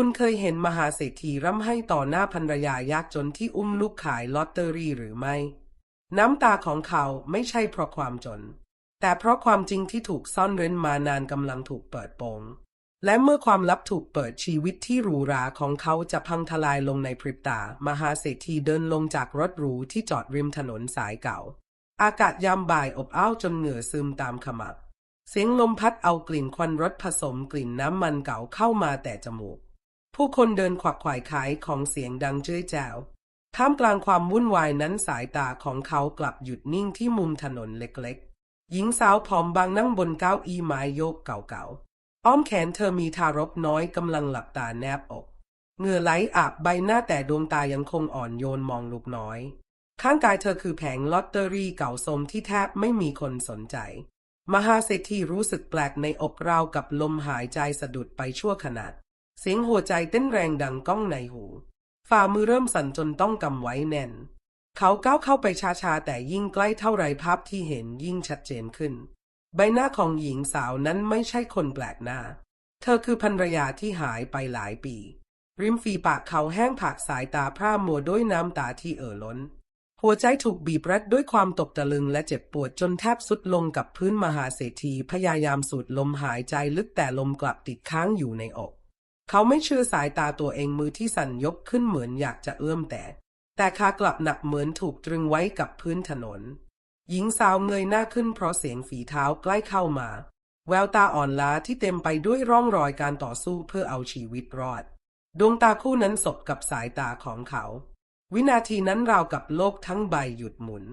คุณเคยเห็นมหาเศรษฐีร่ำให้ต่อหน้าภรรยายากจนที่อุ้มลูกขายลอตเตอรี่หรือไม่ น้ำตาของเขาไม่ใช่เพราะความจน แต่เพราะความจริงที่ถูกซ่อนเร้นมานานกำลังถูกเปิดโปง และเมื่อความลับถูกเปิดชีวิตที่หรูหราของเขาจะพังทลายลงในพริบตา มหาเศรษฐีเดินลงจากรถหรูที่จอดริมถนนสายเก่า อากาศยามบ่ายอบอ้าวจนเหงื่อซึมตามขมับเสียงลมพัดเอากลิ่นควันรถผสมกลิ่นน้ำมันเก่าเข้ามาแต่จมูก ผู้คนเดินขวักขว่ขายของเสียงดังเจ้ยแจ้วท่ามกลางความวุ่นวายนั้นสายตาของเขากลับหยุดนิ่งที่มุมถนนเล็กๆ หญิงสาวผอมบางนั่งบนเก้าอี้ไม้โยกเก่าๆ อ้อมแขนเธอมีทารกน้อยกำลังหลับตาแนบอก เหงื่อไหลอาบใบหน้าแต่ดวงตายังคงอ่อนโยนมองลูกน้อย ข้างกายเธอคือแผงลอตเตอรี่เก่าสมที่แทบไม่มีคนสนใจ มหาเศรษฐีรู้สึกแปลกในอกราวกับลมหายใจสะดุดไปชั่วขณะ เสียงหัวใจเต้นแรงดังก้องในหู ฝ่ามือเริ่มสั่นจนต้องกำไว้แน่น เขาก้าวเข้าไปช้าๆแต่ยิ่งใกล้เท่าไรภาพที่เห็นยิ่งชัดเจนขึ้น ใบหน้าของหญิงสาวนั้นไม่ใช่คนแปลกหน้า เธอคือภรรยาที่หายไปหลายปี ริมฝีปากเขาแห้งผากสายตาพร่ามัวด้วยน้ำตาที่เอ่อล้น หัวใจถูกบีบรัดด้วยความตกตะลึงและเจ็บปวดจนแทบสุดลงกับพื้นมหาเศรษฐีพยายามสูดลมหายใจลึกแต่ลมกลับติดค้างอยู่ในอก เขาไม่เชื่อสายตาตัวเองมือที่สั่นยกขึ้นเหมือนอยากจะเอื้อมแต่ แต่ขากลับหนักเหมือนถูกตรึงไว้กับพื้นถนน หญิงสาวเงยหน้าขึ้นเพราะเสียงฝีเท้าใกล้เข้ามา แววตาอ่อนล้าที่เต็มไปด้วยร่องรอยการต่อสู้เพื่อเอาชีวิตรอด ดวงตาคู่นั้นสบกับสายตาของเขา วินาทีนั้นราวกับโลกทั้งใบหยุดหมุน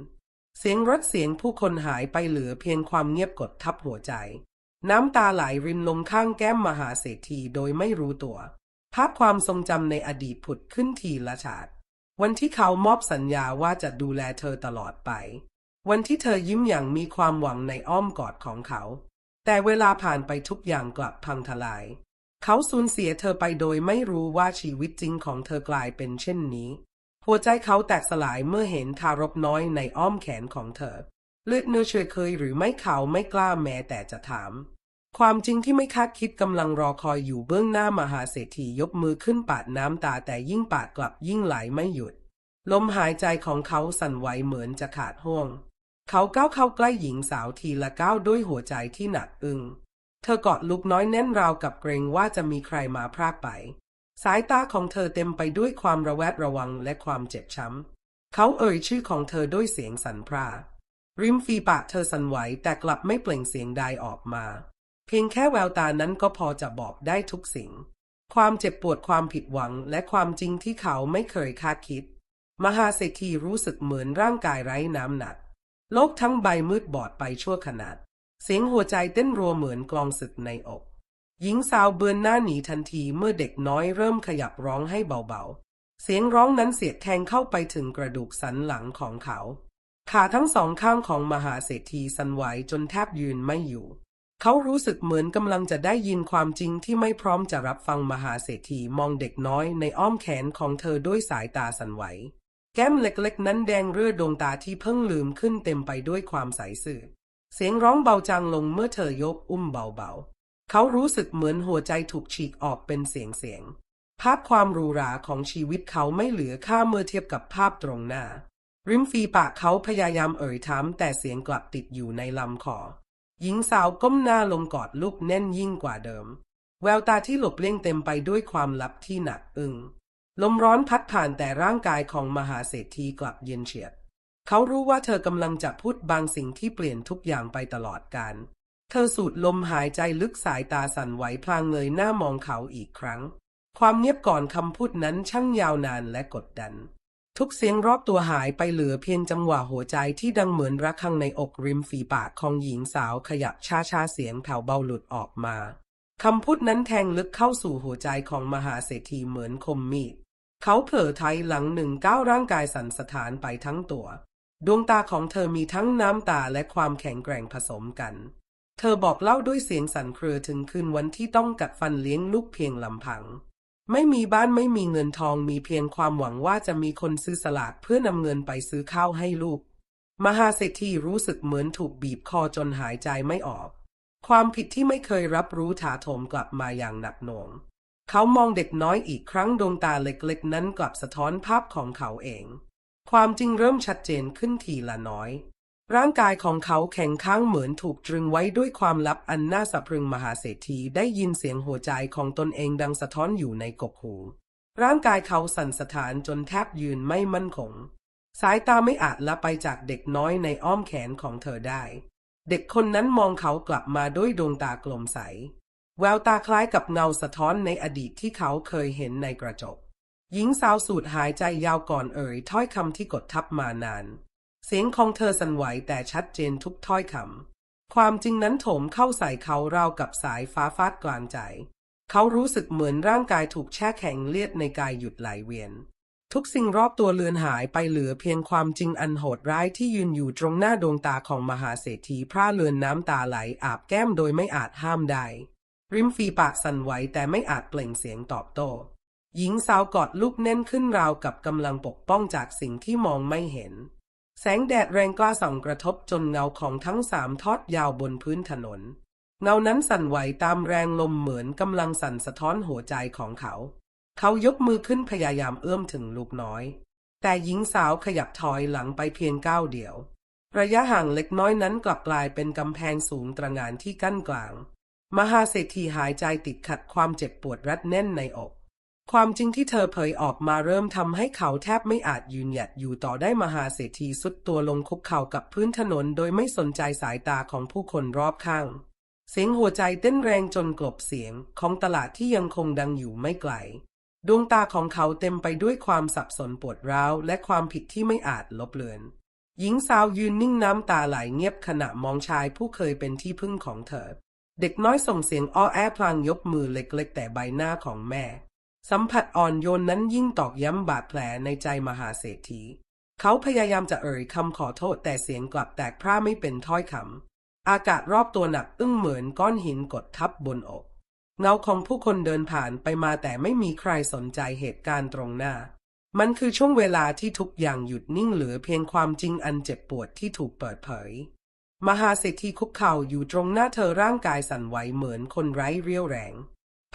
เสียงรถเสียงผู้คนหายไปเหลือเพียงความเงียบกดทับหัวใจ น้ำตาไหลรินลงข้างแก้มมหาเศรษฐีโดยไม่รู้ตัว ภาพความทรงจำในอดีตผุดขึ้นทีละฉากวันที่เขามอบสัญญาว่าจะดูแลเธอตลอดไป วันที่เธอยิ้มอย่างมีความหวังในอ้อมกอดของเขา แต่เวลาผ่านไปทุกอย่างกลับพังทลาย เขาสูญเสียเธอไปโดยไม่รู้ว่าชีวิตจริงของเธอกลายเป็นเช่นนี้ หัวใจเขาแตกสลายเมื่อเห็นทารกน้อยในอ้อมแขนของเธอ เลือดเนื้อเชื่อเคยหรือไม่เขาไม่กล้าแม้แต่จะถาม ความจริงที่ไม่คาดคิดกำลังรอคอยอยู่เบื้องหน้ามหาเศรษฐียกมือขึ้นปาดน้ำตาแต่ยิ่งปาดกลับยิ่งไหลไม่หยุด ลมหายใจของเขาสั่นไหวเหมือนจะขาดห่วง เขาก้าวเข้าใกล้หญิงสาวทีละก้าวด้วยหัวใจที่หนักอึง้งเธอกอดลูกน้อยแน่นราวกับเกรงว่าจะมีใครมาพรากไป สายตาของเธอเต็มไปด้วยความระแวดระวังและความเจ็บช้ำ เขาเอ่ยชื่อของเธอด้วยเสียงสั่นพร่าริมฝีปากเธอสั่นไหวแต่กลับไม่เปล่งเสียงใดออกมา เพียงแค่แววตานั้นก็พอจะบอกได้ทุกสิ่ง ความเจ็บปวดความผิดหวังและความจริงที่เขาไม่เคยคาดคิด มหาเศรษฐีรู้สึกเหมือนร่างกายไร้น้ำหนัก โลกทั้งใบมืดบอดไปชั่วขณะเสียงหัวใจเต้นรัวเหมือนกลองศึกในอก หญิงสาวเบือนหน้าหนีทันทีเมื่อเด็กน้อยเริ่มขยับร้องให้เบาๆ เสียงร้องนั้นเสียดแทงเข้าไปถึงกระดูกสันหลังของเขา ขาทั้งสองข้างของมหาเศรษฐีสั่นไหวจนแทบยืนไม่อยู่ เขารู้สึกเหมือนกำลังจะได้ยินความจริงที่ไม่พร้อมจะรับฟังมหาเศรษฐีมองเด็กน้อยในอ้อมแขนของเธอด้วยสายตาสั่นไหว แก้มเล็กๆ นั้นแดงเรื่อดวงตาที่เพิ่งลืมขึ้นเต็มไปด้วยความใสซื่อ เสียงร้องเบาจางลงเมื่อเธอยกอุ้มเบาๆ เขารู้สึกเหมือนหัวใจถูกฉีกออกเป็นเสียงเสียง ภาพความรูหราของชีวิตเขาไม่เหลือค่าเมื่อเทียบกับภาพตรงหน้า ริมฝีปากเขาพยายามเอ่ยถามแต่เสียงกลับติดอยู่ในลำคอ หญิงสาวก้มหน้าลงกอดลูกแน่นยิ่งกว่าเดิม แววตาที่หลบเลี่ยงเต็มไปด้วยความลับที่หนักอึ้งลมร้อนพัดผ่านแต่ร่างกายของมหาเศรษฐีกลับเย็นเฉียดเขารู้ว่าเธอกำลังจะพูดบางสิ่งที่เปลี่ยนทุกอย่างไปตลอดกาลเธอสูดลมหายใจลึกสายตาสั่นไหวพลางเงยหน้ามองเขาอีกครั้ง ความเงียบก่อนคำพูดนั้นช่างยาวนานและกดดัน ทุกเสียงรอบตัวหายไปเหลือเพียงจังหวะหัวใจที่ดังเหมือนระฆังในอกริมฝีปากของหญิงสาวขยับช้าชาๆเสียงแผ่วเบาหลุดออกมาคำพูดนั้นแทงลึกเข้าสู่หัวใจของมหาเศรษฐีเหมือนคมมีด เขาเผลอไทยหลังหนึ่งก้าวร่างกายสั่นสะท้านไปทั้งตัว ดวงตาของเธอมีทั้งน้ำตาและความแข็งแกร่งผสมกัน เธอบอกเล่าด้วยเสียงสั่นเครือถึงคืนวันที่ต้องกัดฟันเลี้ยงลูกเพียงลำพัง ไม่มีบ้านไม่มีเงินทองมีเพียงความหวังว่าจะมีคนซื้อสลากเพื่อนำเงินไปซื้อข้าวให้ลูก มหาเศรษฐีรู้สึกเหมือนถูกบีบคอจนหายใจไม่ออก ความผิดที่ไม่เคยรับรู้ถาโถมกลับมาอย่างหนักหน่วง เขามองเด็กน้อยอีกครั้งดวงตาเล็กๆ นั้นกลับสะท้อนภาพของเขาเอง ความจริงเริ่มชัดเจนขึ้นทีละน้อย ร่างกายของเขาแข็งข้างเหมือนถูกตรึงไว้ด้วยความลับอันน่าสะพรึงมหาเศรษฐีได้ยินเสียงหัวใจของตนเองดังสะท้อนอยู่ในกกหูร่างกายเขาสั่นสะท้านจนแทบยืนไม่มั่นคง สายตาไม่อาจละไปจากเด็กน้อยในอ้อมแขนของเธอได้ เด็กคนนั้นมองเขากลับมาด้วยดวงตากลมใส แววตาคล้ายกับเงาสะท้อนในอดีตที่เขาเคยเห็นในกระจก หญิงสาวสูดหายใจยาวก่อนเอ่ยถ้อยคำที่กดทับมานาน เสียงของเธอสั่นไหวแต่ชัดเจนทุกถ้อยคำ ความจริงนั้นโถมเข้าใส่เขาราวกับสายฟ้าฟาดกลางใจ เขารู้สึกเหมือนร่างกายถูกแช่แข็งเลือดในกายหยุดไหลเวียน ทุกสิ่งรอบตัวเลือนหายไปเหลือเพียงความจริงอันโหดร้ายที่ยืนอยู่ตรงหน้าดวงตาของมหาเศรษฐีพร่าเลือนน้ำตาไหลอาบแก้มโดยไม่อาจห้ามได้ ริมฝีปากสั่นไหวแต่ไม่อาจเปล่งเสียงตอบโต้หญิงสาวกอดลูกแน่นขึ้นราวกับกำลังปกป้องจากสิ่งที่มองไม่เห็น แสงแดดแรงกล้าส่องกระทบจนเงาของทั้งสามทอดยาวบนพื้นถนน เงานั้นสั่นไหวตามแรงลมเหมือนกำลังสั่นสะท้อนหัวใจของเขา เขายกมือขึ้นพยายามเอื้อมถึงลูกน้อย แต่หญิงสาวขยับถอยหลังไปเพียงก้าวเดียว ระยะห่างเล็กน้อยนั้นกลับกลายเป็นกำแพงสูงตระหง่านที่กั้นกลาง มหาเศรษฐีหายใจติดขัดความเจ็บปวดรัดแน่นในอก ความจริงที่เธอเผยออกมาเริ่มทำให้เขาแทบไม่อาจยืนหยัดอยู่ต่อได้มหาเศรษฐีสุดตัวลงคุกเข่ากับพื้นถนนโดยไม่สนใจสายตาของผู้คนรอบข้าง เสียงหัวใจเต้นแรงจนกลบเสียงของตลาดที่ยังคงดังอยู่ไม่ไกล ดวงตาของเขาเต็มไปด้วยความสับสนปวดร้าวและความผิดที่ไม่อาจลบเลือน หญิงสาวยืนนิ่งน้ำตาไหลเงียบขณะมองชายผู้เคยเป็นที่พึ่งของเธอ เด็กน้อยส่งเสียงอ้อแอพลางยกมือเล็กๆ แต่ใบหน้าของแม่ สัมผัสอ่อนโยนนั้นยิ่งตอกย้ำบาดแผลในใจมหาเศรษฐี เขาพยายามจะเอ่ยคำขอโทษแต่เสียงกลับแตกพร่าไม่เป็นถ้อยคำ อากาศรอบตัวหนักอึ้งเหมือนก้อนหินกดทับบนอก เงาของผู้คนเดินผ่านไปมาแต่ไม่มีใครสนใจเหตุการณ์ตรงหน้า มันคือช่วงเวลาที่ทุกอย่างหยุดนิ่งเหลือเพียงความจริงอันเจ็บปวดที่ถูกเปิดเผย มหาเศรษฐีคุกเข่าอยู่ตรงหน้าเธอร่างกายสั่นไหวเหมือนคนไร้เรี่ยวแรง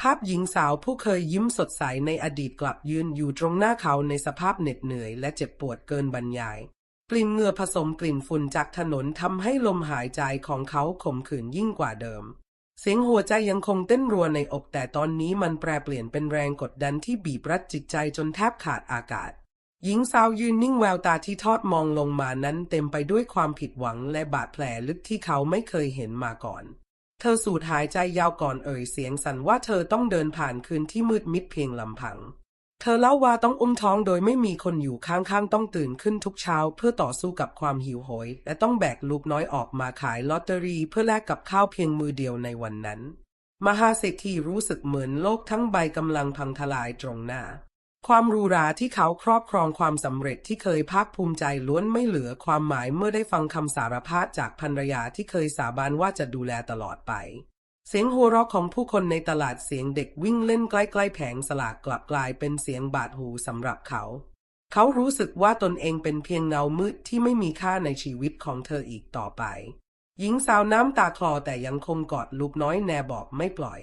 ภาพหญิงสาวผู้เคยยิ้มสดใสในอดีตกลับยืนอยู่ตรงหน้าเขาในสภาพเหน็ดเหนื่อยและเจ็บปวดเกินบรรยาย กลิ่นเหงื่อผสมกลิ่นฝุ่นจากถนนทำให้ลมหายใจของเขาขมขื่นยิ่งกว่าเดิม เสียงหัวใจยังคงเต้นรัวในอกแต่ตอนนี้มันแปรเปลี่ยนเป็นแรงกดดันที่บีบรัดจิตใจจนแทบขาดอากาศ หญิงสาวยืนนิ่งแววตาที่ทอดมองลงมานั้นเต็มไปด้วยความผิดหวังและบาดแผลลึกที่เขาไม่เคยเห็นมาก่อน เธอสูดหายใจยาวก่อนเอ่ยเสียงสั่นว่าเธอต้องเดินผ่านคืนที่มืดมิดเพียงลำพัง เธอเล่าว่าต้องอุ้มท้องโดยไม่มีคนอยู่ข้างๆ ต้องตื่นขึ้นทุกเช้าเพื่อต่อสู้กับความหิวโหย และต้องแบกลูกน้อยออกมาขายลอตเตอรี่เพื่อแลกกับข้าวเพียงมือเดียวในวันนั้น มหาเศรษฐีรู้สึกเหมือนโลกทั้งใบกำลังพังทลายตรงหน้า ความรูราที่เขาครอบครองความสำเร็จที่เคยภาคภูมิใจล้วนไม่เหลือความหมายเมื่อได้ฟังคำสารภาพจากภรรยาที่เคยสาบานว่าจะดูแลตลอดไป เสียงหัวเราะของผู้คนในตลาดเสียงเด็กวิ่งเล่นใกล้ๆแผงสลากกลับกลายเป็นเสียงบาดหูสำหรับเขา เขารู้สึกว่าตนเองเป็นเพียงเงามืดที่ไม่มีค่าในชีวิตของเธออีกต่อไป หญิงสาวน้ำตาคลอแต่ยังคงกอดลูกน้อยแนบอกไม่ปล่อย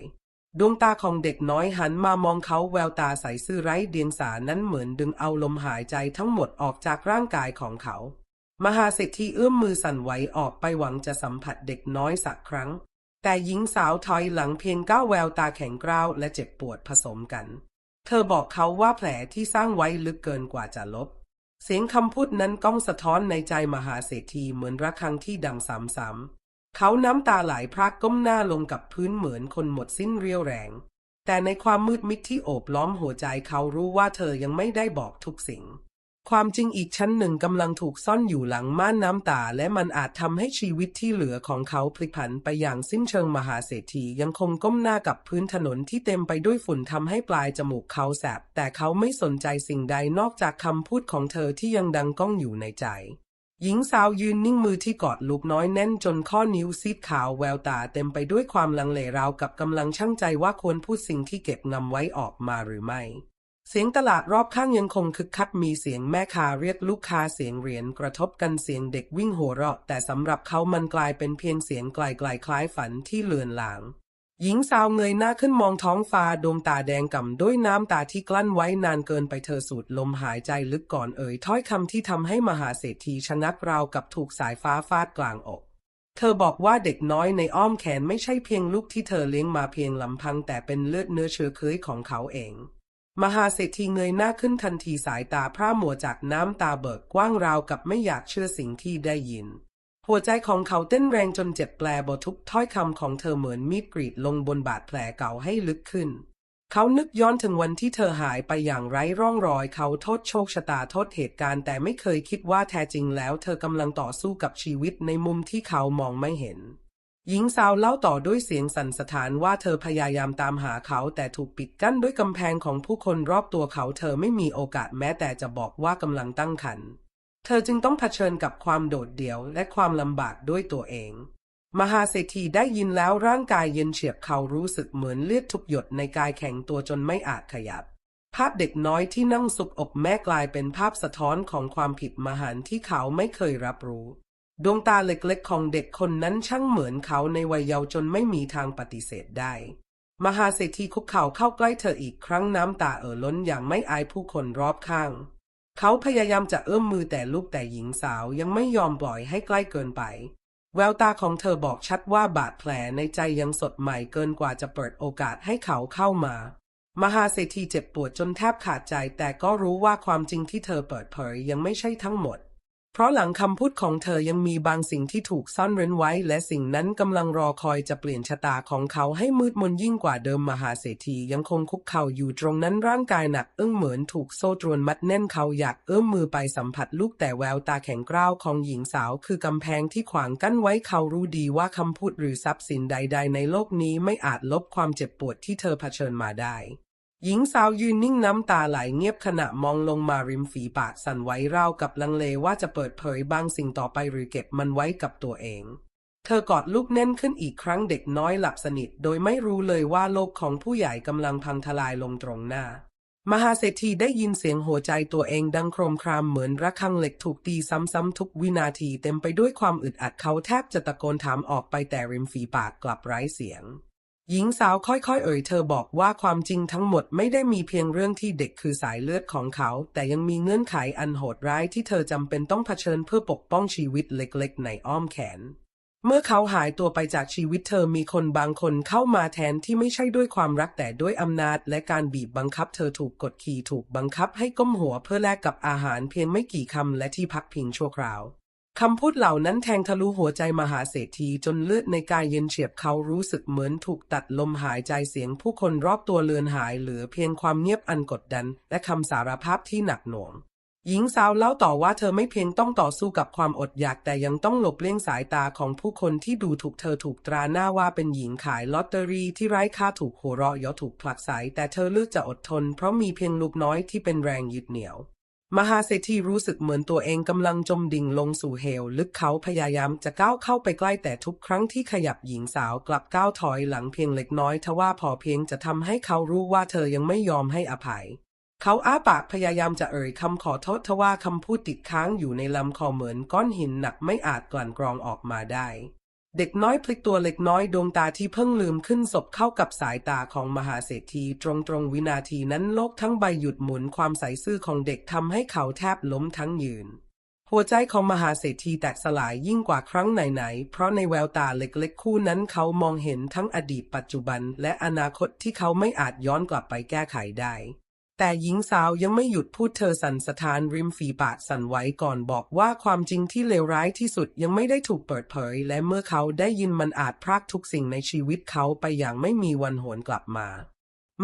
ดวงตาของเด็กน้อยหันมามองเขาแววตาใสซื่อไร้เดียงสานั้นเหมือนดึงเอาลมหายใจทั้งหมดออกจากร่างกายของเขา มหาเศรษฐีเอื้อมมือสั่นไหวออกไปหวังจะสัมผัสเด็กน้อยสักครั้ง แต่หญิงสาวถอยหลังเพียงก้าวแววตาแข็งกร้าวและเจ็บปวดผสมกัน เธอบอกเขาว่าแผลที่สร้างไว้ลึกเกินกว่าจะลบ เสียงคำพูดนั้นก้องสะท้อนในใจมหาเศรษฐีเหมือนระฆังที่ดังซ้ำๆ เขาน้ำตาไหลพรากก้มหน้าลงกับพื้นเหมือนคนหมดสิ้นเรี่ยวแรง แต่ในความมืดมิดที่โอบล้อมหัวใจเขารู้ว่าเธอยังไม่ได้บอกทุกสิ่ง ความจริงอีกชั้นหนึ่งกำลังถูกซ่อนอยู่หลังม่านน้ำตา และมันอาจทำให้ชีวิตที่เหลือของเขาพลิกผันไปอย่างสิ้นเชิงมหาเศรษฐียังคงก้มหน้ากับพื้นถนนที่เต็มไปด้วยฝุ่นทำให้ปลายจมูกเขาแสบแต่เขาไม่สนใจสิ่งใดนอกจากคำพูดของเธอที่ยังดังก้องอยู่ในใจ หญิงสาวยืนนิ่งมือที่กอดลูกน้อยแน่นจนข้อนิ้วซีดขาวแววตาเต็มไปด้วยความลังเลราวกับกำลังชั่งใจว่าควรพูดสิ่งที่เก็บงำไว้ออกมาหรือไม่ เสียงตลาดรอบข้างยังคงคึกคักมีเสียงแม่ค้าเรียกลูกค้าเสียงเหรียญกระทบกันเสียงเด็กวิ่งหัวเราะ แต่สำหรับเขามันกลายเป็นเพียงเสียงไกลๆคล้ายฝันที่เลือนลาง หญิงสาวเงยหน้าขึ้นมองท้องฟ้าดวงตาแดงก่ำด้วยน้ำตาที่กลั้นไว้นานเกินไปเธอสูดลมหายใจลึกก่อนเอ่ยถ้อยคำที่ทำให้มหาเศรษฐีชะงักราวกับถูกสายฟ้าฟาดกลางอก เธอบอกว่าเด็กน้อยในอ้อมแขนไม่ใช่เพียงลูกที่เธอเลี้ยงมาเพียงลำพังแต่เป็นเลือดเนื้อเชื้อเคยของเขาเอง มหาเศรษฐีเงยหน้าขึ้นทันทีสายตาพร่ามัวจากน้ำตาเบิกกว้างราวกับไม่อยากเชื่อสิ่งที่ได้ยิน หัวใจของเขาเต้นแรงจนเจ็บแปลบทุกถ้อยคำของเธอเหมือนมีดกรีดลงบนบาดแผลเก่าให้ลึกขึ้น เขานึกย้อนถึงวันที่เธอหายไปอย่างไร้ร่องรอย เขาโทษโชคชะตาโทษเหตุการณ์แต่ไม่เคยคิดว่าแท้จริงแล้ว เธอกำลังต่อสู้กับชีวิตในมุมที่เขามองไม่เห็น หญิงสาวเล่าต่อด้วยเสียงสั่นสะท้านว่าเธอพยายามตามหาเขาแต่ถูกปิดกั้นด้วยกำแพงของผู้คนรอบตัวเขา เธอไม่มีโอกาสแม้แต่จะบอกว่ากำลังตั้งครรภ์ เธอจึงต้องเผชิญกับความโดดเดี่ยวและความลำบากด้วยตัวเอง มหาเศรษฐีได้ยินแล้วร่างกายเย็นเฉียบเขารู้สึกเหมือนเลือดทุกหยดในกายแข็งตัวจนไม่อาจขยับ ภาพเด็กน้อยที่นั่งสุบอกแม่กลายเป็นภาพสะท้อนของความผิดมหันต์ที่เขาไม่เคยรับรู้ ดวงตาเล็กๆของเด็กคนนั้นช่างเหมือนเขาในวัยเยาว์จนไม่มีทางปฏิเสธได้มหาเศรษฐีคุกเข่าเข้าใกล้เธออีกครั้งน้ำตาเอ่อล้นอย่างไม่อายผู้คนรอบข้าง เขาพยายามจะเอื้อมมือแต่ลูกแต่หญิงสาวยังไม่ยอมปล่อยให้ใกล้เกินไป แววตาของเธอบอกชัดว่าบาดแผลในใจยังสดใหม่เกินกว่าจะเปิดโอกาสให้เขาเข้ามา มหาเศรษฐีเจ็บปวดจนแทบขาดใจแต่ก็รู้ว่าความจริงที่เธอเปิดเผยยังไม่ใช่ทั้งหมด เพราะหลังคำพูดของเธอยังมีบางสิ่งที่ถูกซ่อนเร้นไว้ และสิ่งนั้นกำลังรอคอยจะเปลี่ยนชะตาของเขาให้มืดมนยิ่งกว่าเดิมมหาเศรษฐียังคงคุกเข่าอยู่ตรงนั้นร่างกายหนักอึ้งเหมือนถูกโซ่ตรวนมัดแน่นเขาอยากเอื้อมมือไปสัมผัสลูกแต่แววตาแข็งกร้าวของหญิงสาว คือกำแพงที่ขวางกั้นไว้เขารู้ดีว่าคำพูดหรือทรัพย์สินใด ๆ ในโลกนี้ไม่อาจลบความเจ็บปวดที่เธอเผชิญมาได้ หญิงสาวยืนนิ่งน้ำตาไหลเงียบขณะมองลงมาริมฝีปากสั่นไหวราวกับลังเลว่าจะเปิดเผยบางสิ่งต่อไปหรือเก็บมันไว้กับตัวเอง เธอกอดลูกแน่นขึ้นอีกครั้งเด็กน้อยหลับสนิท โดยไม่รู้เลยว่าโลกของผู้ใหญ่กำลังพังทลายลงตรงหน้า มหาเศรษฐีได้ยินเสียงหัวใจตัวเองดังโครมครามเหมือนระฆังเหล็กถูกตีซ้ำๆทุกวินาทีเต็มไปด้วยความอึดอัดเขาแทบจะตะโกนถามออกไปแต่ริมฝีปากกลับไร้เสียง หญิงสาวค่อยๆ เอ่ยเธอบอกว่าความจริงทั้งหมดไม่ได้มีเพียงเรื่องที่เด็กคือสายเลือดของเขา แต่ยังมีเงื่อนไขอันโหดร้ายที่เธอจำเป็นต้องเผชิญเพื่อปกป้องชีวิตเล็กๆ ในอ้อมแขน เมื่อเขาหายตัวไปจากชีวิตเธอมีคนบางคนเข้ามาแทนที่ไม่ใช่ด้วยความรักแต่ด้วยอำนาจ และการบีบบังคับเธอถูกกดขี่ถูกบังคับให้ก้มหัวเพื่อแลกกับอาหารเพียงไม่กี่คำและที่พักพิงชั่วคราว คำพูดเหล่านั้นแทงทะลุหัวใจมหาเศรษฐีจนเลือดในกายเย็นเฉียบเขารู้สึกเหมือนถูกตัดลมหายใจเสียงผู้คนรอบตัวเลือนหายเหลือเพียงความเงียบอันกดดัน และคำสารภาพที่หนักหน่วง หญิงสาวเล่าต่อว่าเธอไม่เพียงต้องต่อสู้กับความอดอยากแต่ยังต้องหลบเลี่ยงสายตาของผู้คนที่ดูถูกเธอถูกตราหน้าว่าเป็นหญิงขายลอตเตอรี่ที่ไร้ค่าถูกหัวเราะยาะถูกผลักไสแต่เธอเลือกจะอดทน เพราะมีเพียงลูกน้อยที่เป็นแรงยึดเหนี่ยว มหาเศรษฐีรู้สึกเหมือนตัวเองกำลังจมดิ่งลงสู่เหวลึกเขาพยายามจะก้าวเข้าไปใกล้แต่ทุกครั้งที่ขยับหญิงสาวกลับก้าวถอยหลังเพียงเล็กน้อยทว่าพอเพียงจะทำให้เขารู้ว่าเธอยังไม่ยอมให้อภัย เขาอ้าปากพยายามจะเอ่ยคำขอโทษทว่าคำพูดติดค้างอยู่ในลำคอเหมือนก้อนหินหนักไม่อาจกลั่นกรองออกมาได้ เด็กน้อยพลิกตัวเล็กน้อยดวงตาที่เพิ่งลืมขึ้นศพเข้ากับสายตาของมหาเศรษฐีตรงตรงๆวินาทีนั้นโลกทั้งใบหยุดหมุนความใสซื่อของเด็กทำให้เขาแทบล้มทั้งยืน หัวใจของมหาเศรษฐีแตกสลายยิ่งกว่าครั้งไหนๆ เพราะในแววตาเล็กๆ คู่นั้นเขามองเห็นทั้งอดีตปัจจุบัน และอนาคตที่เขาไม่อาจย้อนกลับไปแก้ไขได้ แต่หญิงสาวยังไม่หยุดพูดเธอสั่นสะท้านริมฝีปากสั่นไหวก่อนบอกว่าความจริงที่เลวร้ายที่สุดยังไม่ได้ถูกเปิดเผย และเมื่อเขาได้ยินมันอาจพรากทุกสิ่งในชีวิตเขาไปอย่างไม่มีวันหวนกลับมา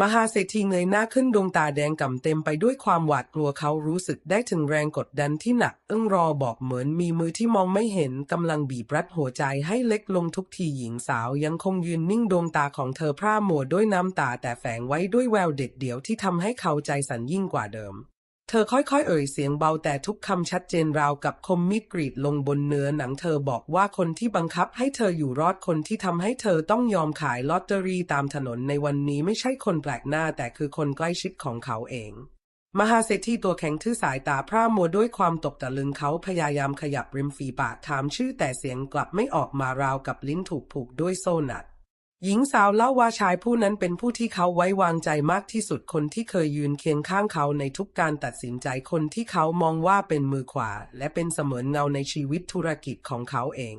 มหาเศรษฐีเงยหน้าขึ้นดวงตาแดงก่ำเต็มไปด้วยความหวาดกลัวเขารู้สึกได้ถึงแรงกดดันที่หนักอึ้งรอบอกเหมือนมีมือที่มองไม่เห็นกำลังบีบรัดหัวใจให้เล็กลงทุกทีหญิงสาวยังคงยืนนิ่งดวงตาของเธอพร่ามัวด้วยน้ำตาแต่แฝงไว้ด้วยแววเด็ดเดี่ยวที่ทำให้เขาใจสั่นยิ่งกว่าเดิม เธอค่อยๆ เอ่ยเสียงเบาแต่ทุกคำชัดเจนราวกับคมมีดกรีดลงบนเนื้อหนังเธอบอกว่าคนที่บังคับให้เธออยู่รอดคนที่ทำให้เธอต้องยอมขายลอตเตอรี่ตามถนนในวันนี้ไม่ใช่คนแปลกหน้าแต่คือคนใกล้ชิดของเขาเอง มหาเศรษฐีตัวแข็งทื่อสายตาพร่ามัวด้วยความตกตะลึงเขาพยายามขยับริมฝีปากถามชื่อแต่เสียงกลับไม่ออกมาราวกับลิ้นถูกผูกด้วยโซ่หนัก หญิงสาวเล่าว่าชายผู้นั้นเป็นผู้ที่เขาไว้วางใจมากที่สุดคนที่เคยยืนเคียงข้างเขาในทุกการตัดสินใจคนที่เขามองว่าเป็นมือขวา และเป็นเสมือนเงาในชีวิตธุรกิจของเขาเอง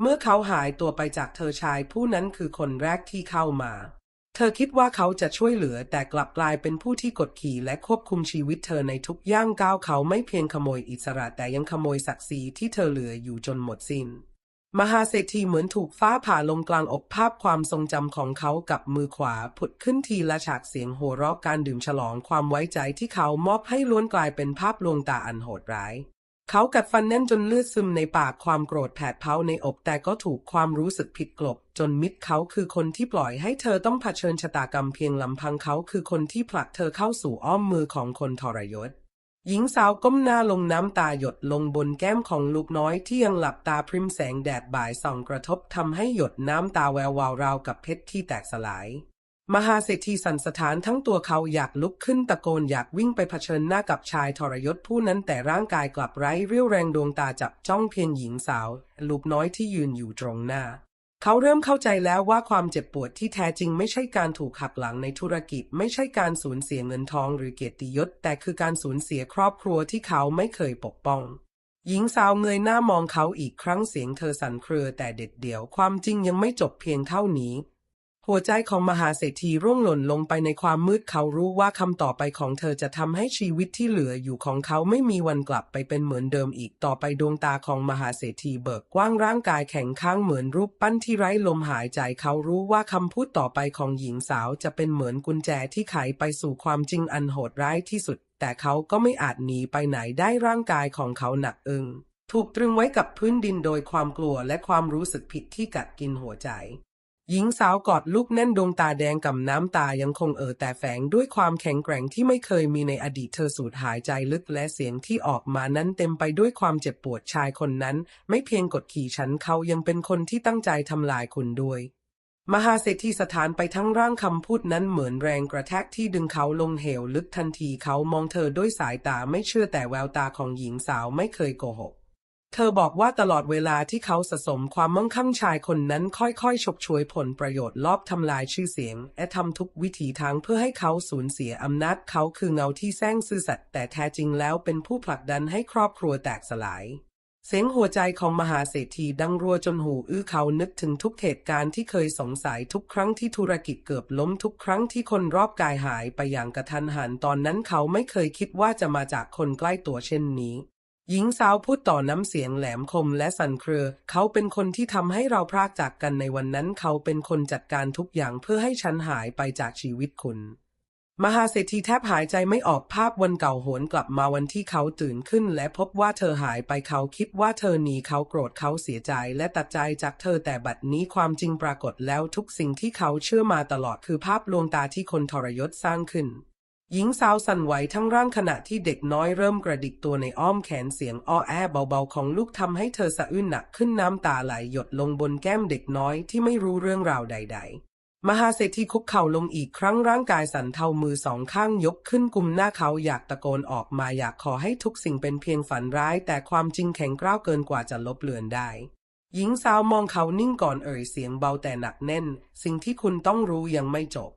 เมื่อเขาหายตัวไปจากเธอชายผู้นั้นคือคนแรกที่เข้ามา เธอคิดว่าเขาจะช่วยเหลือแต่กลับกลายเป็นผู้ที่กดขี่และควบคุมชีวิตเธอในทุกย่างก้าวเขาไม่เพียงขโมยอิสระแต่ยังขโมยศักดิ์ศรีที่เธอเหลืออยู่จนหมดสิน้น มหาเศรษฐีเหมือนถูกฟ้าผ่าลงกลางอกภาพความทรงจำของเขากับมือขวาผุดขึ้นทีละฉากเสียงโห่เราะการดื่มฉลองความไว้ใจที่เขามอบให้ล้วนกลายเป็นภาพลวงตาอันโหดร้าย เขากัดฟันแน่นจนเลือดซึมในปากความโกรธแผดเผาในอกแต่ก็ถูกความรู้สึกผิดกลบ จนมิดเขาคือคนที่ปล่อยให้เธอต้องเผชิญชะตากรรมเพียงลำพังเขาคือคนที่ผลักเธอเข้าสู่อ้อมมือของคนทรยศ หญิงสาวก้มหน้าลงน้ำตาหยดลงบนแก้มของลูกน้อยที่ยังหลับตาพริมแสงแดดบ่ายส่องกระทบทำให้หยดน้ำตาแวววาวราวกับเพชรที่แตกสลาย มหาเศรษฐีสันสถานทั้งตัวเขาอยากลุกขึ้นตะโกนอยากวิ่งไปเผชิญหน้ากับชายทรยศผู้นั้นแต่ร่างกายกลับไร้เรี่ยวแรงดวงตาจับจ้องเพียงหญิงสาว ลูกน้อยที่ยืนอยู่ตรงหน้า เขาเริ่มเข้าใจแล้วว่าความเจ็บปวดที่แท้จริงไม่ใช่การถูกขับหลังในธุรกิจ ไม่ใช่การสูญเสียเงินทองหรือเกียรติยศ แต่คือการสูญเสียครอบครัวที่เขาไม่เคยปกป้อง หญิงสาวเงยหน้ามองเขาอีกครั้งเสียงเธอสั่นเครือแต่เด็ดเดี่ยวความจริงยังไม่จบเพียงเท่านี้ หัวใจของมหาเศรษฐีร่วงหล่นลงไปในความมืดเขารู้ว่าคำต่อไปของเธอจะทำให้ชีวิตที่เหลืออยู่ของเขาไม่มีวันกลับไปเป็นเหมือนเดิมอีกต่อไปดวงตาของมหาเศรษฐีเบิกกว้างร่างกายแข็งข้างเหมือนรูปปั้นที่ไร้ลมหายใจเขารู้ว่าคำพูดต่อไปของหญิงสาวจะเป็นเหมือนกุญแจที่ไขไปสู่ความจริงอันโหดร้ายที่สุด แต่เขาก็ไม่อาจหนีไปไหนได้ร่างกายของเขาหนักอึงถูกตรึงไว้กับพื้นดินโดยความกลัวและความรู้สึกผิดที่กัดกินหัวใจ หญิงสาวกอดลูกแน่นดวงตาแดงกับน้ำตายังคงเอ่อแต่แฝงด้วยความแข็งแกร่งที่ไม่เคยมีในอดีตเธอสูดหายใจลึกและเสียงที่ออกมานั้นเต็มไปด้วยความเจ็บปวดชายคนนั้น ไม่เพียงกดขี่ฉันเขายังเป็นคนที่ตั้งใจทำลายคุณด้วย มหาเศรษฐีสถานไปทั้งร่างคำพูดนั้นเหมือนแรงกระแทกที่ดึงเขาลงเหวลึกทันทีเขามองเธอด้วยสายตาไม่เชื่อแต่แววตาของหญิงสาวไม่เคยโกหก เธอบอกว่าตลอดเวลาที่เขาสะสมความมั่งคั่งชายคนนั้นค่อยๆ ฉกฉวยผลประโยชน์ลอบทำลายชื่อเสียง และทำทุกวิถีทางเพื่อให้เขาสูญเสียอำนาจเขาคือเงาที่แซงซื่อสัตย์แต่แท้จริงแล้วเป็นผู้ผลักดันให้ครอบครัวแตกสลาย เสียงหัวใจของมหาเศรษฐีดังรัวจนหูอื้อเขานึกถึงทุกเหตุการณ์ที่เคยสงสัยทุกครั้งที่ธุรกิจเกือบล้มทุกครั้งที่คนรอบกายหายไปอย่างกระทันหันตอนนั้นเขาไม่เคยคิดว่าจะมาจากคนใกล้ตัวเช่นนี้ หญิงสาวพูดต่อน้ำเสียงแหลมคมและสั่นเครือ เขาเป็นคนที่ทำให้เราพรากจากกันในวันนั้น เขาเป็นคนจัดการทุกอย่างเพื่อให้ฉันหายไปจากชีวิตคุณ มหาเศรษฐีแทบหายใจไม่ออกภาพวันเก่าหวนกลับมาวันที่เขาตื่นขึ้น และพบว่าเธอหายไปเขาคิดว่าเธอหนีเขาโกรธเขาเสียใจและตัดใจจากเธอแต่บัดนี้ความจริงปรากฏแล้วทุกสิ่งที่เขาเชื่อมาตลอดคือภาพลวงตาที่คนทรยศสร้างขึ้น หญิงสาวสั่นไหวทั้งร่างขณะที่เด็กน้อยเริ่มกระดิกตัวในอ้อมแขนเสียงอ้อแอเบาๆของลูกทำให้เธอสะอื้นหนักขึ้นน้ำตาไหลหยดลงบนแก้มเด็กน้อยที่ไม่รู้เรื่องราวใด ๆ มหาเศรษฐีคุกเข่าลงอีกครั้งร่างกายสั่นเทามือสองข้างยกขึ้นกุมหน้าเขาอยากตะโกนออกมาอยากขอให้ทุกสิ่งเป็นเพียงฝันร้าย แต่ความจริงแข็งกร้าวเกินกว่าจะลบเลือนได้หญิงสาวมองเขานิ่งก่อนเอ่ยเสียงเบาแต่หนักแน่น สิ่งที่คุณต้องรู้ยังไม่จบ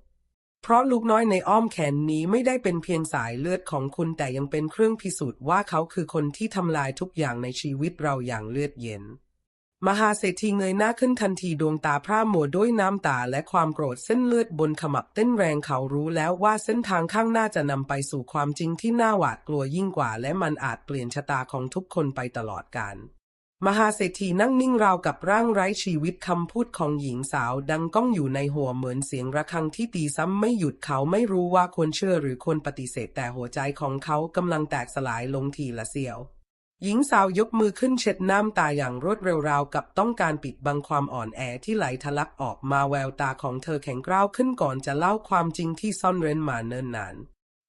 เพราะลูกน้อยในอ้อมแขนนี้ไม่ได้เป็นเพียงสายเลือดของคุณแต่ยังเป็นเครื่องพิสูจน์ว่าเขาคือคนที่ทำลายทุกอย่างในชีวิตเราอย่างเลือดเย็น มหาเศรษฐีเงยหน้าขึ้นทันทีดวงตาพร่ามัวด้วยน้ำตาและความโกรธเส้นเลือดบนขมับเต้นแรงเขารู้แล้วว่าเส้นทางข้างหน้าจะนำไปสู่ความจริงที่น่าหวาดกลัวยิ่งกว่า และมันอาจเปลี่ยนชะตาของทุกคนไปตลอดกาล มหาเศรษฐีนั่งนิ่งราวกับร่างไร้ชีวิตคำพูดของหญิงสาวดังก้องอยู่ในหัวเหมือนเสียงระฆังที่ตีซ้ำไม่หยุดเขาไม่รู้ว่าควรเชื่อหรือควรปฏิเสธแต่หัวใจของเขากำลังแตกสลายลงทีละเสียว หญิงสาวยกมือขึ้นเช็ดน้ำตาอย่างรวดเร็วราวกับต้องการปิดบังความอ่อนแอที่ไหลทะลักออกมาแววตาของเธอแข็งกร้าวขึ้นก่อนจะเล่าความจริงที่ซ่อนเร้นมาเนิ่นนาน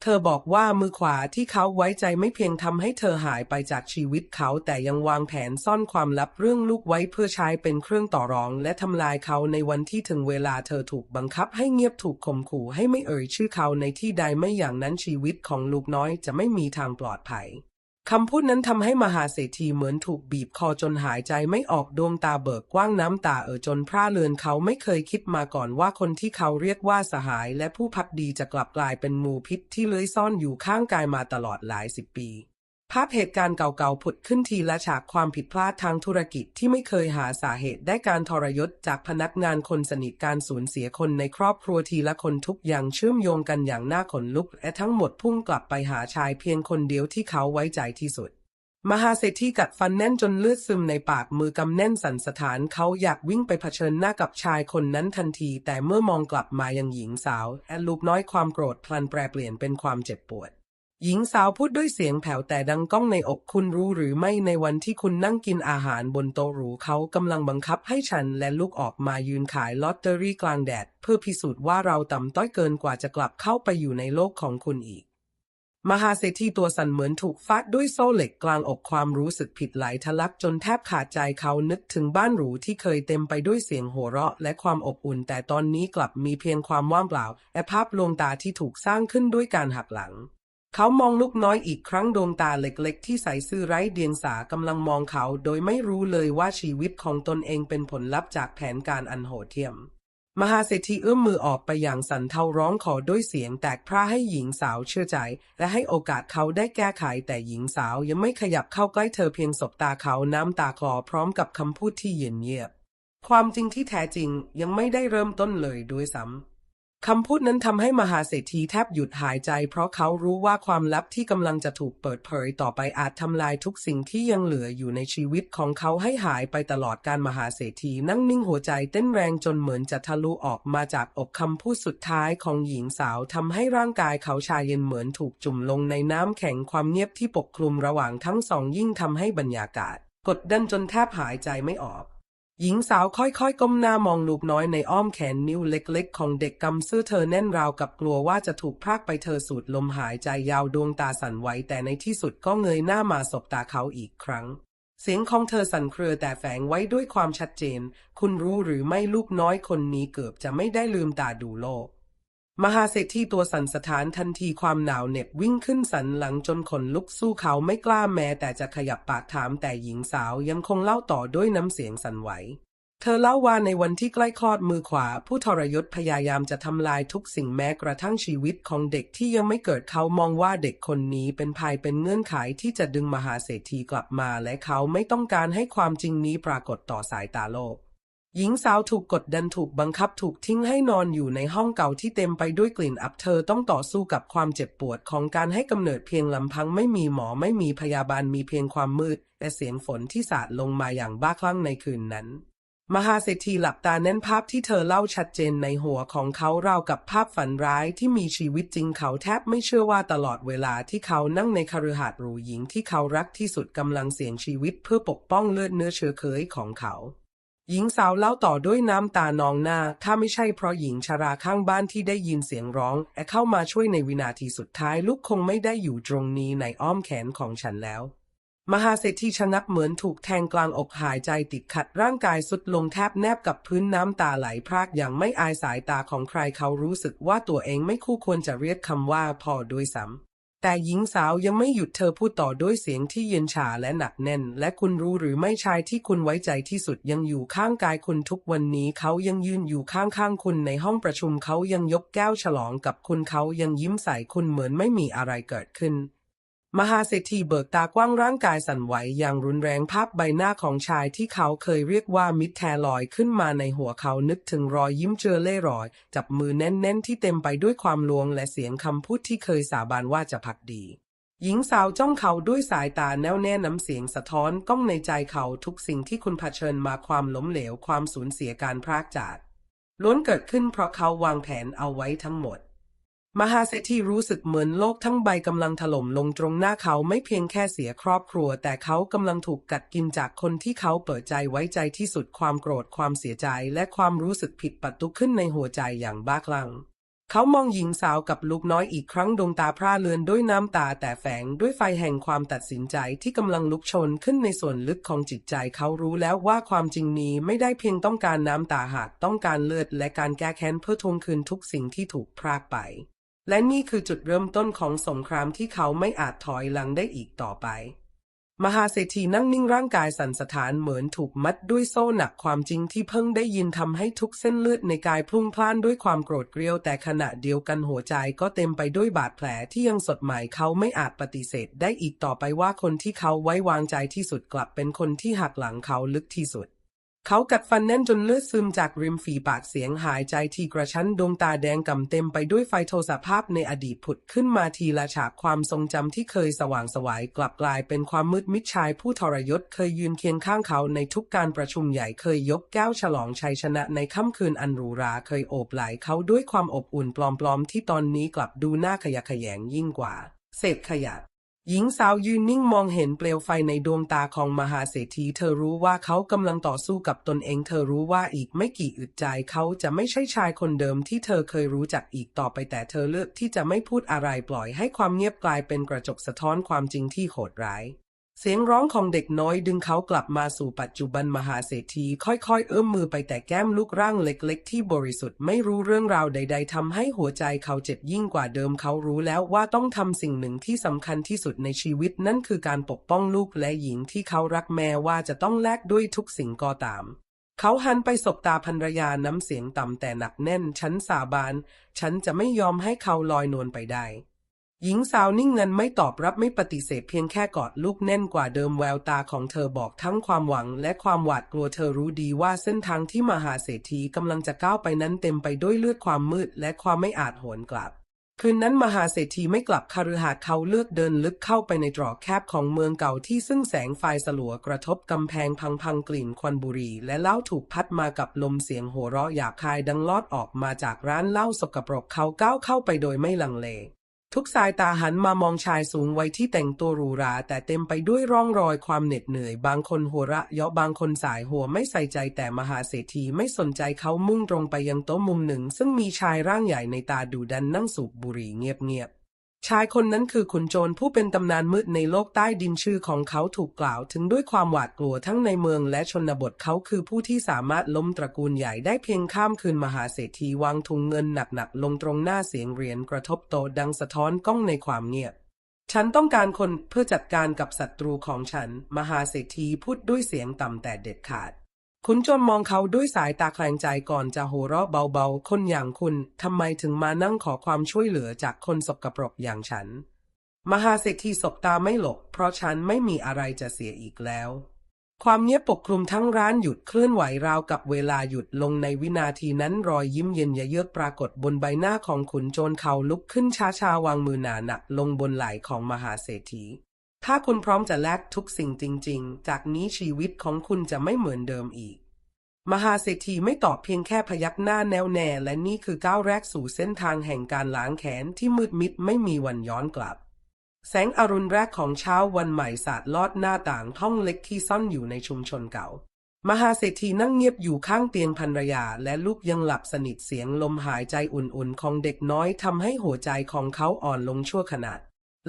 เธอบอกว่ามือขวาที่เขาไว้ใจไม่เพียงทำให้เธอหายไปจากชีวิตเขาแต่ยังวางแผนซ่อนความลับเรื่องลูกไว้เพื่อใช้เป็นเครื่องต่อรอง และทำลายเขาในวันที่ถึงเวลาเธอถูกบังคับให้เงียบถูกข่มขู่ให้ไม่เอ่ยชื่อเขาในที่ใดไม่อย่างนั้นชีวิตของลูกน้อยจะไม่มีทางปลอดภัย คำพูดนั้นทำให้มหาเศรษฐีเหมือนถูกบีบคอจนหายใจไม่ออกดวงตาเบิกกว้างน้ำตาเอ่อจนพร่าเลือนเขาไม่เคยคิดมาก่อนว่าคนที่เขาเรียกว่าสหายและผู้พักดีจะกลับกลายเป็นงูพิษที่เลื้อยซ่อนอยู่ข้างกายมาตลอดหลายสิบปี ภาพเหตุการณ์เก่าๆผุดขึ้นทีละฉากความผิดพลาดทางธุรกิจที่ไม่เคยหาสาเหตุได้การทรยศจากพนักงานคนสนิทการสูญเสียคนในครอบครัวทีละคนทุกอย่างเชื่อมโยงกันอย่างน่าขนลุก และทั้งหมดพุ่งกลับไปหาชายเพียงคนเดียวที่เขาไว้ใจที่สุด มหาเศรษฐีกัดฟันแน่นจนเลือดซึมในปากมือกำแน่นสันสถานเขาอยากวิ่งไปเผชิญหน้ากับชายคนนั้นทันที แต่เมื่อมองกลับมายังหญิงสาวแอนลูกน้อยความโกรธพลันแปรเปลี่ยนเป็นความเจ็บปวด หญิงสาวพูดด้วยเสียงแผ่วแต่ดังก้องในอกคุณรู้หรือไม่ในวันที่คุณนั่งกินอาหารบนโต๊ะหรูเขากำลังบังคับให้ฉันและลูกออกมายืนขายลอตเตอรี่กลางแดด เพื่อพิสูจน์ว่าเราต่ำต้อยเกินกว่าจะกลับเข้าไปอยู่ในโลกของคุณอีก มหาเศรษฐีตัวสั่นเหมือนถูกฟาดด้วยโซ่เหล็กกลางอกความรู้สึกผิดไหลทะลักจนแทบขาดใจเขานึกถึงบ้านหรูที่เคยเต็มไปด้วยเสียงหัวเราะ และความอบอุ่น แต่ตอนนี้กลับมีเพียงความว่างเปล่า และภาพลวงตาที่ถูกสร้างขึ้นด้วยการหักหลัง เขามองลูกน้อยอีกครั้งดวงตาเล็กๆ ที่ใสซื่อไร้เดียงสากำลังมองเขาโดยไม่รู้เลยว่าชีวิตของตนเองเป็นผลลัพธ์จากแผนการอันโหดเหี้ยม มหาเศรษฐีเอื้อมมือออกไปอย่างสั่นเทาร้องขอด้วยเสียงแตกพร่าให้หญิงสาวเชื่อใจ และให้โอกาสเขาได้แก้ไขแต่หญิงสาวยังไม่ขยับเข้าใกล้เธอเพียงสบตาเขาน้ำตาคลอพร้อมกับคำพูดที่เย็นเยียบ ความจริงที่แท้จริงยังไม่ได้เริ่มต้นเลยด้วยซ้ำ คำพูดนั้นทำให้มหาเศรษฐีแทบหยุดหายใจ เพราะเขารู้ว่าความลับที่กำลังจะถูกเปิดเผยต่อไปอาจทำลายทุกสิ่งที่ยังเหลืออยู่ในชีวิตของเขาให้หายไปตลอดการมหาเศรษฐีนั่งนิ่งหัวใจเต้นแรงจนเหมือนจะทะลุออกมาจากอกคำพูดสุดท้ายของหญิงสาวทำให้ร่างกายเขาชาเย็นเหมือนถูกจุ่มลงในน้ำแข็งความเงียบที่ปกคลุมระหว่างทั้งสองยิ่งทำให้บรรยากาศ กดดันจนแทบหายใจไม่ออก หญิงสาวค่อยๆ ก้มหน้ามองลูกน้อยในอ้อมแขนนิ้วเล็กๆ ของเด็กกำซื้อเธอแน่นราวกับกลัวว่าจะถูกพรากไปเธอสูดลมหายใจยาวดวงตาสั่นไหวแต่ในที่สุดก็เงยหน้ามาสบตาเขาอีกครั้ง เสียงของเธอสั่นเครือแต่แฝงไว้ด้วยความชัดเจน คุณรู้หรือไม่ลูกน้อยคนนี้เกือบจะไม่ได้ลืมตาดูโลก มหาเศรษฐีตัวสั่นสะท้านทันทีความหนาวเหน็บวิ่งขึ้นสันหลังจนขนลุกสู้เขาไม่กล้าแม้แต่จะขยับปากถามแต่หญิงสาวยังคงเล่าต่อด้วยน้ำเสียงสั่นไหว เธอเล่าว่าในวันที่ใกล้คลอดมือขวา ผู้ทรยศพยายามจะทำลายทุกสิ่งแม้กระทั่งชีวิตของเด็กที่ยังไม่เกิดเขามองว่าเด็กคนนี้เป็นภัยเป็นเงื่อนไขที่จะดึงมหาเศรษฐีกลับมาและเขาไม่ต้องการให้ความจริงนี้ปรากฏต่อสายตาโลก หญิงสาวถูกกดดันถูกบังคับถูกทิ้งให้นอนอยู่ในห้องเก่าที่เต็มไปด้วยกลิ่นอับเธอต้องต่อสู้กับความเจ็บปวดของการให้กำเนิดเพียงลำพังไม่มีหมอไม่มีพยาบาลมีเพียงความมืด และเสียงฝนที่สาดลงมาอย่างบ้าคลั่งในคืนนั้น มหาเศรษฐีหลับตาแน่นภาพที่เธอเล่าชัดเจนในหัวของเขาราวกับภาพฝันร้ายที่มีชีวิตจริงเขาแทบไม่เชื่อว่าตลอดเวลาที่เขานั่งในคฤหาสน์หรูหญิงที่เขารักที่สุดกำลังเสี่ยงชีวิตเพื่อปกป้องเลือดเนื้อเชื้อเคยของเขา หญิงสาวเล่าต่อด้วยน้ำตานองหน้า ถ้าไม่ใช่เพราะหญิงชราข้างบ้านที่ได้ยินเสียงร้องและเข้ามาช่วยในวินาทีสุดท้าย ลูกคงไม่ได้อยู่ตรงนี้ในอ้อมแขนของฉันแล้ว มหาเศรษฐีชะงักเหมือนถูกแทงกลางอกหายใจติดขัดร่างกายสุดลงแทบแนบกับพื้นน้ำตาไหลพรากอย่างไม่อายสายตาของใครเขารู้สึกว่าตัวเองไม่คู่ควรจะเรียกคำว่าพอด้วยซ้ำ แต่หญิงสาวยังไม่หยุดเธอพูดต่อด้วยเสียงที่เย็นชาและหนักแน่น และคุณรู้หรือไม่ชายที่คุณไว้ใจที่สุดยังอยู่ข้างกายคุณทุกวันนี้เขายังยืนอยู่ข้างๆคุณในห้องประชุมเขายังยกแก้วฉลองกับคุณเขายังยิ้มใส่คุณเหมือนไม่มีอะไรเกิดขึ้น มหาเศรษฐีเบิกตากว้างร่างกายสั่นไหวอย่างรุนแรงภาพใบหน้าของชายที่เขาเคยเรียกว่ามิตรแทลอยขึ้นมาในหัวเขานึกถึงรอยยิ้มเจอเล่รอย จับมือแน่นๆที่เต็มไปด้วยความลวงและเสียงคำพูดที่เคยสาบานว่าจะพักดี หญิงสาวจ้องเขาด้วยสายตาแน่วแน่น้ำเสียงสะท้อนก้องในใจเขาทุกสิ่งที่คุณเผชิญมาความล้มเหลวความสูญเสียการพรากจากล้วนเกิดขึ้นเพราะเขาวางแผนเอาไว้ทั้งหมด มหาเศรษฐีรู้สึกเหมือนโลกทั้งใบกำลังถล่มลงตรงหน้าเขาไม่เพียงแค่เสียครอบครัว แต่เขากำลังถูกกัดกินจากคนที่เขาเปิดใจไว้ใจที่สุดความโกรธความเสียใจ และความรู้สึกผิดปฏิขึ้นในหัวใจอย่างบ้าคลั่งเขามองหญิงสาวกับลูกน้อยอีกครั้งดวงตาพร่าเลือนด้วยน้ำตาแต่แฝงด้วยไฟแห่งความตัดสินใจที่กำลังลุกชนขึ้นในส่วนลึกของจิตใจเขารู้แล้วว่าความจริงนี้ไม่ได้เพียงต้องการน้ำตาหากต้องการเลือดและการแก้แค้นเพื่อทวงคืนทุกสิ่งที่ถูกพรากไป และนี่คือจุดเริ่มต้นของสงครามที่เขาไม่อาจถอยหลังได้อีกต่อไป มหาเศรษฐีนั่งนิ่งร่างกายสั่นสะท้านเหมือนถูกมัดด้วยโซ่หนักความจริงที่เพิ่งได้ยินทำให้ทุกเส้นเลือดในกายพุ่งพล่านด้วยความโกรธเกรียว แต่ขณะเดียวกันหัวใจก็เต็มไปด้วยบาดแผลที่ยังสดใหม่เขาไม่อาจปฏิเสธได้อีกต่อไปว่าคนที่เขาไว้วางใจที่สุดกลับเป็นคนที่หักหลังเขาลึกที่สุด เขากัดฟันแน่นจนเลือดซึมจากริมฝีปากเสียงหายใจที่กระชั้นดวงตาแดงก่ำเต็มไปด้วยไฟโทสะภาพในอดีตผุดขึ้นมาทีละฉากความทรงจำที่เคยสว่างสวายกลับกลายเป็นความมืดมิดชายผู้ทรยศเคยยืนเคียงข้างเขาในทุกการประชุมใหญ่เคยยกแก้วฉลองชัยชนะในค่ำคืนอันหรูหราเคยโอบไหลเขาด้วยความอบอุ่นปลอมๆที่ตอนนี้กลับดูน่าขยะแขยงยิ่งกว่า เศษขยะ หญิงสาวยืนนิ่งมองเห็นเปลวไฟในดวงตาของมหาเศรษฐี เธอรู้ว่าเขากำลังต่อสู้กับตนเอง เธอรู้ว่าอีกไม่กี่อึดใจเขาจะไม่ใช่ชายคนเดิมที่เธอเคยรู้จักอีกต่อไปแต่เธอเลือกที่จะไม่พูดอะไรปล่อยให้ความเงียบกลายเป็นกระจกสะท้อนความจริงที่โหดร้าย เสียงร้องของเด็กน้อยดึงเขากลับมาสู่ปัจจุบันมหาเศรษฐีค่อยๆ เอื้อมมือไปแต่แก้มลูกร่างเล็กๆ ที่บริสุทธิ์ไม่รู้เรื่องราวใด ๆทำให้หัวใจเขาเจ็บยิ่งกว่าเดิมเขารู้แล้วว่าต้องทำสิ่งหนึ่งที่สำคัญที่สุดในชีวิตนั่นคือการปกป้องลูกและหญิงที่เขารักแม้ว่าจะต้องแลกด้วยทุกสิ่งก็ตาม เขาหันไปสบตาภรรยาน้ำเสียงต่ำแต่หนักแน่น ฉันสาบาน ฉันจะไม่ยอมให้เขาลอยนวลไปได้ หญิงสาวนิ่งเงินไม่ตอบรับไม่ปฏิเสธเพียงแค่กอดลูกแน่นกว่าเดิมแววตาของเธอบอกทั้งความหวังและความหวาดกลัวเธอรู้ดีว่าเส้นทางที่มหาเศรษฐีกำลังจะก้าวไปนั้นเต็มไปด้วยเลือดความมืดและความไม่อาจโหนกลับ คืนนั้นมหาเศรษฐีไม่กลับคฤหาสน์เขาเลือกเดินลึกเข้าไปในตรอกแคบของเมืองเก่าที่ซึ่งแสงไฟสลัวกระทบกำแพงพังพังๆกลิ่นควันบุหรี่และเหล้าถูกพัดมากับลมเสียงโหัวเราะหยาบคายดังลอดออกมาจากร้านเหล้าสกปรกเขาก้าวเข้าไปโดยไม่ลังเล ทุกสายตาหันมามองชายสูงวัยที่แต่งตัวหรูหรา แต่เต็มไปด้วยร่องรอยความเหน็ดเหนื่อย บางคนหัวเราะเยาะบางคนสายหัวไม่ใส่ใจแต่มหาเศรษฐีไม่สนใจเขามุ่งตรงไปยังโต๊ะมุมหนึ่ง ซึ่งมีชายร่างใหญ่ในตาดูดันนั่งสูบบุหรี่เงียบ ชายคนนั้นคือขุนโจรผู้เป็นตำนานมืดในโลกใต้ดินชื่อของเขาถูกกล่าวถึงด้วยความหวาดกลัวทั้งในเมืองและชนบทเขาคือผู้ที่สามารถล้มตระกูลใหญ่ได้เพียงข้ามคืนมหาเศรษฐีวางถุงเงินหนักๆลงตรงหน้าเสียงเหรียญกระทบโตดังสะท้อนก้องในความเงียบ ฉันต้องการคนเพื่อจัดการกับศัตรูของฉัน มหาเศรษฐีพูดด้วยเสียงต่ำแต่เด็ดขาด ขุนโจรมองเขาด้วยสายตาแคลงใจก่อนจะโหัวเราะเบาๆ คนอย่างคุณทำไมถึงมานั่งขอความช่วยเหลือจากคนสกปรกอย่างฉัน มหาเศรษฐีสบตาไม่หลบ เพราะฉันไม่มีอะไรจะเสียอีกแล้ว ความเงียบปกคลุมทั้งร้านหยุดเคลื่อนไหวราวกับเวลาหยุดลงในวินาทีนั้นรอยยิ้มเย็นยะเยือกปรากฏบนใบหน้าของขุนโจรเขาลุกขึ้นช้าๆวางมือหนาหนักลงบนไหล่ของมหาเศรษฐี ถ้าคุณพร้อมจะแลกทุกสิ่งจริง ๆ จากนี้ชีวิตของคุณจะไม่เหมือนเดิมอีก มหาเศรษฐีไม่ตอบเพียงแค่พยักหน้าแน่วแน่ และนี่คือก้าวแรกสู่เส้นทางแห่งการล้างแค้นที่มืดมิดไม่มีวันย้อนกลับ แสงอรุณแรกของเช้าวันใหม่สาดลอดหน้าต่างห้องเล็กที่ซ่อนอยู่ในชุมชนเก่า มหาเศรษฐีนั่งเงียบอยู่ข้างเตียงภรรยา และลูกยังหลับสนิทเสียงลมหายใจอุ่นๆ ของเด็กน้อยทำให้หัวใจของเขาอ่อนลงชั่วขณะ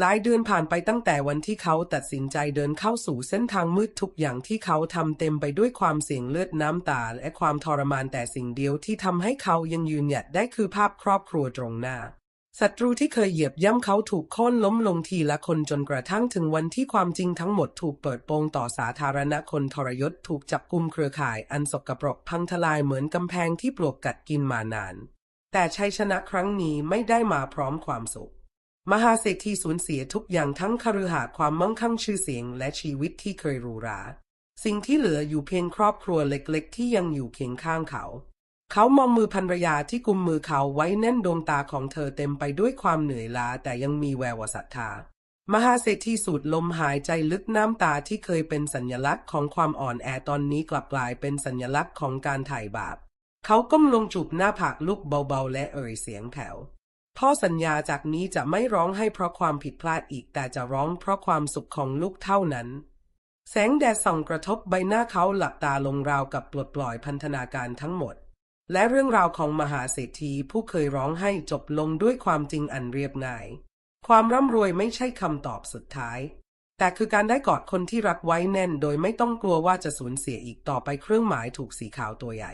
หลายเดือนผ่านไปตั้งแต่วันที่เขาตัดสินใจเดินเข้าสู่เส้นทางมืดทุกอย่างที่เขาทำเต็มไปด้วยความเสี่ยงเลือดน้ำตาและความทรมานแต่สิ่งเดียวที่ทำให้เขายังยืนหยัดได้คือภาพครอบครัวตรงหน้าศัตรูที่เคยเหยียบย่ำเขาถูกโค่นล้มลงทีละคนจนกระทั่งถึงวันที่ความจริงทั้งหมดถูกเปิดโปงต่อสาธารณคนทรยศถูกจับกุมเครือข่ายอันสกปรกพังทลายเหมือนกำแพงที่ปลวกกัดกินมานาน แต่ชัยชนะครั้งนี้ไม่ได้มาพร้อมความสุข มหาเศรษฐีสูญเสียทุกอย่างทั้งคฤหาสน์ความมั่งคั่งชื่อเสียง และชีวิตที่เคยหรูหรา สิ่งที่เหลืออยู่เพียงครอบครัวเล็กๆ ที่ยังอยู่เคียงข้างเขา เขามองมือภรรยาที่กุมมือเขาไว้แน่นดวงตาของเธอเต็มไปด้วยความเหนื่อยล้าแต่ยังมีแววศรัทธามหาเศรษฐีสูดลมหายใจลึกน้ำตาที่เคยเป็นสัญลักษณ์ของความอ่อนแอตอนนี้กลับกลายเป็นสัญลักษณ์ของการไถ่บาป เขาก้มลงจูบหน้าผากลูกเบาๆ และเอ่ยเสียงแผ่ว พ่อสัญญาจากนี้จะไม่ร้องให้เพราะความผิดพลาดอีก แต่จะร้องเพราะความสุขของลูกเท่านั้น แสงแดดส่องกระทบใบหน้าเขาหลับตาลงราวกับปลดปล่อยพันธนาการทั้งหมด และเรื่องราวของมหาเศรษฐีผู้เคยร้องให้จบลงด้วยความจริงอันเรียบง่าย ความร่ำรวยไม่ใช่คำตอบสุดท้าย แต่คือการได้กอดคนที่รักไว้แน่น โดยไม่ต้องกลัวว่าจะสูญเสียอีกต่อไปเครื่องหมายถูกสีขาวตัวใหญ่